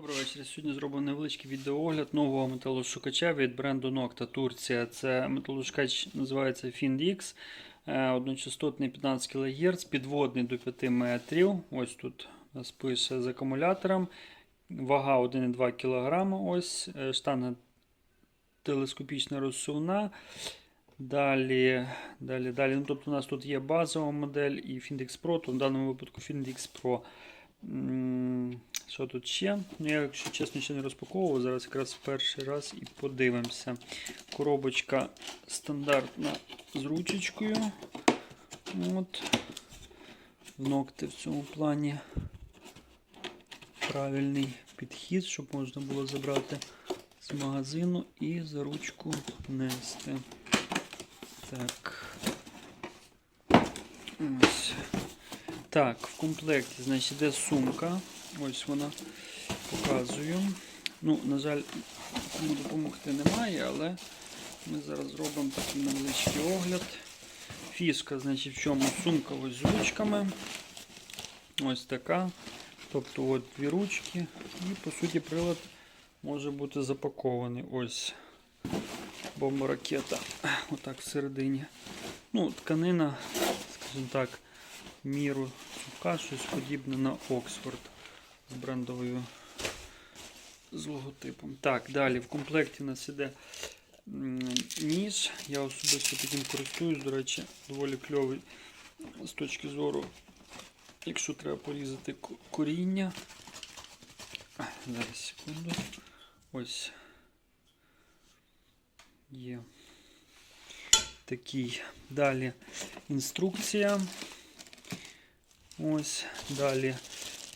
Добрий вечір. Сьогодні зробимо невеличкий відеоогляд нового металошукача від бренду Nocta Турція. Це металошукач називається FinDX. Е, Одночастотний 15 кГц, підводний до 5 метрів. Ось тут нас пише з акумулятором. Вага 1,2 кг. Ось е, штанга телескопічна розсувна. Далі, далі, далі. Ну, тобто у нас тут є базова модель і Findex Pro, то в даному випадку Findex Pro. Що тут ще? Ну, я, якщо чесно, ще не розпаковував. Зараз якраз перший раз і подивимося. Коробочка стандартна з ручечкою. От. Ногти в цьому плані. Правильний підхід, щоб можна було забрати з магазину і за ручку нести. Так. Ось. Так, в комплекті, значить, йде сумка. Ось вона показую. Ну, на жаль, кому допомогти немає, але ми зараз зробимо такий невеличкий огляд. Фішка, значить, в чому сумка ось з ручками. Ось така. Тобто от дві ручки. І по суті прилад може бути запакований. Ось бомба ракета. Отак всередині. Ну, тканина, скажімо так, міру цупка, щось подібне на Оксфорд брендовою з логотипом. Так, далі в комплекті у нас іде м, ніж. Я особисто таким користуюсь, до речі, доволі кльовий з точки зору, якщо треба порізати коріння. Зараз секунду. Ось є такий. Далі інструкція. Ось далі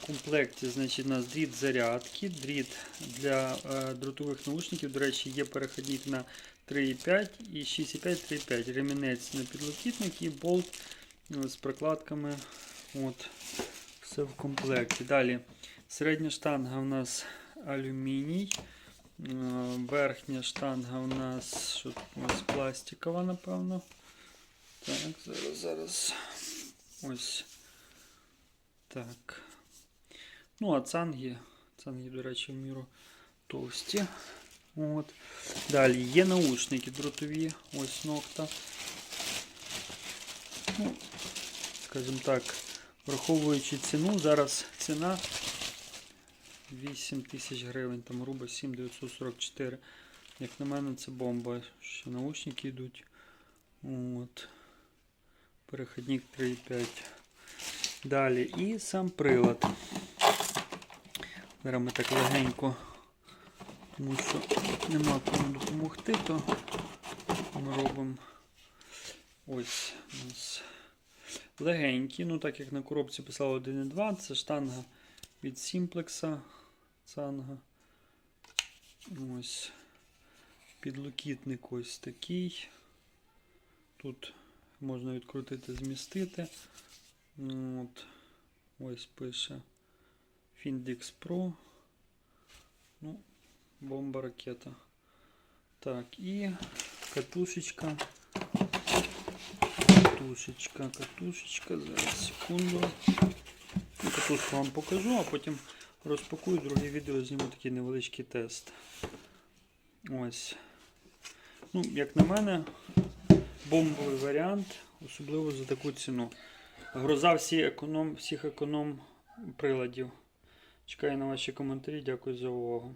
комплекті значить, у нас дріт зарядки, дріт для е, дротових наушників. До речі, є переходник на 3,5 і 6,5 3,5. Ремінець на підлокітник і болт е, з прокладками. От, все в комплекті. Далі середня штанга у нас алюміній. Е, Верхня штанга у нас, що у нас пластикова, напевно. Так, зараз, зараз. Ось. Так. Ну, а цанги. Цанги, до речі, в міру товсті. От. Далі є наушники дротові. Ось ногта. Ну, скажімо так, враховуючи ціну, зараз ціна 8 тисяч гривень, там грубо 7,944. Як на мене, це бомба. Ще наушники йдуть. От. Переходник 3,5. Далі і сам прилад. Ми так легенько, тому що нема кому допомогти, то ми робимо ось у нас легенький. Ну, так як на коробці писало 1,2, це штанга від Simplex. Цанга. Ось. Підлокітник ось такий. Тут можна відкрутити, змістити. От. Ось пише Findex Pro. Ну, бомба ракета. Так, і катушечка. Катушечка, катушечка. Зараз секунду. Ну, Катушку вам покажу, а потім розпакую друге відео, зніму такий невеличкий тест. Ось. Ну, як на мене, бомбовий варіант, особливо за таку ціну. Гроза всі економ, всіх економ приладів. Чекаю на ваші коментарі. Дякую за увагу.